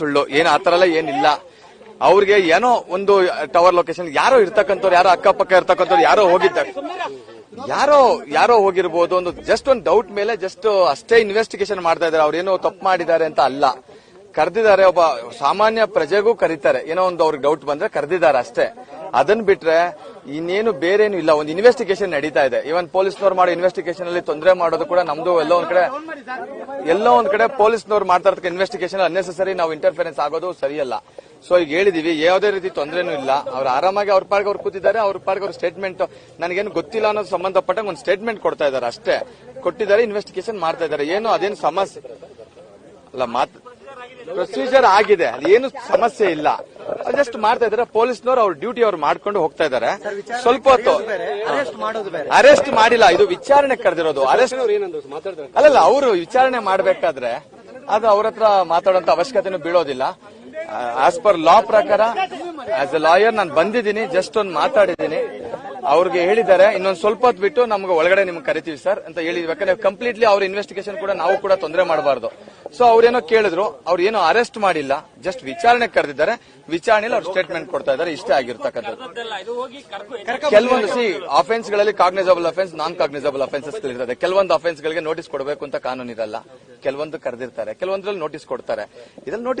ಸುಳ್ಳು, ಏನ್ ಆತರ ಎಲ್ಲ ಏನಿಲ್ಲ. ಅವ್ರಿಗೆ ಏನೋ ಒಂದು ಟವರ್ ಲೊಕೇಶನ್ ಯಾರೋ ಇರ್ತಕ್ಕಂಥವ್ರು, ಯಾರೋ ಅಕ್ಕಪಕ್ಕ ಇರ್ತಕ್ಕಂಥವ್ರು ಯಾರೋ ಹೋಗಿದ್ದಾರೆ. ಯಾರೋ ಯಾರೋ ಹೋಗಿರ್ಬೋದು, ಒಂದು ಜಸ್ಟ್ ಒಂದು ಡೌಟ್ ಮೇಲೆ ಜಸ್ಟ್ ಅಷ್ಟೇ ಇನ್ವೆಸ್ಟಿಗೇಷನ್ ಮಾಡ್ತಾ ಇದಾರೆ ಅವ್ರೇನೋ ತಪ್ಪು ಮಾಡಿದ್ದಾರೆ ಅಂತ ಅಲ್ಲ. ಕರೆದಿದ್ದಾರೆ ಒಬ್ಬ ಸಾಮಾನ್ಯ ಪ್ರಜೆಗೂ ಕರೀತಾರೆ. ಏನೋ ಒಂದು ಅವ್ರಿಗೆ ಡೌಟ್ ಬಂದ್ರೆ ಕರೆದಿದ್ದಾರೆ ಅಷ್ಟೇ. ಅದನ್ನ ಬಿಟ್ರೆ ಇನ್ನೇನು ಬೇರೇನು ಇಲ್ಲ. ಒಂದು ಇನ್ವೆಸ್ಟಿಗೇಷನ್ ನಡೀತಾ ಇದೆ. ಇವನ್ ಪೊಲೀಸ್ನವ್ರು ಮಾಡೋ ಇನ್ವೆಸ್ಟಿಗೇಷನ್ ಅಲ್ಲಿ ತೊಂದರೆ ಮಾಡೋದು ಕೂಡ ನಮ್ದು ಎಲ್ಲೋ ಒಂದ್ ಕಡೆ ಎಲ್ಲೋ ಒಂದ್ ಕಡೆ ಪೊಲೀಸ್ನವ್ರು ಮಾಡ್ತಾ ಇರ್ತಕ್ಕ ಇನ್ವೆಸ್ಟಿಗೇಷನ್ ಅನ್ನೆಸರಿ ನಾವು ಇಂಟರ್ಫೆರೆನ್ಸ್ ಆಗೋದು ಸರಿಯಲ್ಲ. ಸೊ ಈಗ ಹೇಳಿದೀವಿ, ಯಾವುದೇ ರೀತಿ ತೊಂದರೆನೂ ಇಲ್ಲ. ಅವ್ರು ಆರಾಮಾಗಿ ಅವ್ರ ಪಾಡ್ಗೆ ಅವ್ರು ಕೂತಿದ್ದಾರೆ, ಅವ್ರ ಪಾಡ್ಗೆ ಅವ್ರ ಸ್ಟೇಟ್ಮೆಂಟ್ ನನಗೇನು ಗೊತ್ತಿಲ್ಲ ಅನ್ನೋದು ಸಂಬಂಧಪಟ್ಟಂಗೆ ಒಂದು ಸ್ಟೇಟ್ಮೆಂಟ್ ಕೊಡ್ತಾ ಇದ್ದಾರೆ ಅಷ್ಟೇ. ಕೊಟ್ಟಿದ್ದಾರೆ ಇನ್ವೆಸ್ಟಿಗೇಷನ್ ಮಾಡ್ತಾ ಇದ್ದಾರೆ. ಏನು, ಅದೇನು ಸಮಸ್ಯೆ ಅಲ್ಲ, ಮಾತ್ ಪ್ರೊಸೀಜರ್ ಆಗಿದೆ. ಅದೇನು ಸಮಸ್ಯೆ ಇಲ್ಲ. ಜಸ್ಟ್ ಮಾಡ್ತಾ ಇದಾರೆ ಪೊಲೀಸ್ನವರು ಅವ್ರ ಡ್ಯೂಟಿ ಅವ್ರು ಮಾಡ್ಕೊಂಡು ಹೋಗ್ತಾ ಇದಾರೆ ಸ್ವಲ್ಪ ಹೊತ್ತು ಅರೆಸ್ಟ್ ಮಾಡೋದು ಬೇರೆ. ಅರೆಸ್ಟ್ ಮಾಡಿಲ್ಲ. ಇದು ವಿಚಾರಣೆ ಕರೆದಿರೋದು ಅರೆಸ್ಟ್ ಅಲ್ಲಲ್ಲ ಅವರು ವಿಚಾರಣೆ ಮಾಡ್ಬೇಕಾದ್ರೆ ಅದು ಅವ್ರ ಹತ್ರ ಮಾತಾಡುವಂತ ಅವಶ್ಯಕತೆನೂ ಬೀಳೋದಿಲ್ಲ. ಆಸ್ ಪರ್ ಲಾ ಪ್ರಕಾರ ಆಸ್ ಎ ಲಾಯರ್ ನಾನು ಬಂದಿದ್ದೀನಿ ಜಸ್ಟ್ ಒಂದು ಮಾತಾಡಿದ್ದೀನಿ. ಅವ್ರಿಗೆ ಹೇಳಿದ್ದಾರೆ. ಇನ್ನೊಂದು ಸ್ವಲ್ಪ ಹೊತ್ತು ಬಿಟ್ಟು ನಮ್ಗೆ ಒಳಗಡೆ ನಿಮ್ಗೆ ಕರಿತೀವಿ ಸರ್ ಅಂತ ಹೇಳಿದ್ವಿ. ಯಾಕಂದ್ರೆ ಕಂಪ್ಲೀಟ್ಲಿ ಅವ್ರ ಇನ್ವೆಸ್ಟಿಗೇಷನ್ ಕೂಡ ನಾವು ಕೂಡ ತೊಂದರೆ ಮಾಡಬಾರ್ದು. ಸೊ ಅವ್ರೇನೋ ಕೇಳಿದ್ರು ಅವ್ರು ಏನೋ ಅರೆಸ್ಟ್ ಮಾಡಿಲ್ಲ ಜಸ್ಟ್ ವಿಚಾರಣೆ ಕರೆದಿದ್ದಾರೆ. ವಿಚಾರಣೆಯಲ್ಲಿ ಅವ್ರು ಸ್ಟೇಟ್ಮೆಂಟ್ ಕೊಡ್ತಾ ಇದ್ದಾರೆ, ಇಷ್ಟೇ ಆಗಿರ್ತಕ್ಕಂಥದ್ದು. ಕೆಲವೊಂದು ಸಿ ಅಫೆನ್ಸ್ಗಳಲ್ಲಿ cognizable offence non cognizable offences ಇರ್ತದೆ ಕೆಲವೊಂದು ಅಫೆನ್ಸ್ ಗಳಿಗೆ ನೋಟಿಸ್ ಕೊಡಬೇಕು ಅಂತ ಕಾನೂನು ಇರಲ್ಲ ಕೆಲವೊಂದು ಕರೆದಿರ್ತಾರೆ. ಕೆಲವೊಂದ್ರಲ್ಲಿ ನೋಟಿಸ್ ಕೊಡ್ತಾರೆ. ಇದ್ರಲ್ಲಿ ನೋಟಿಸ್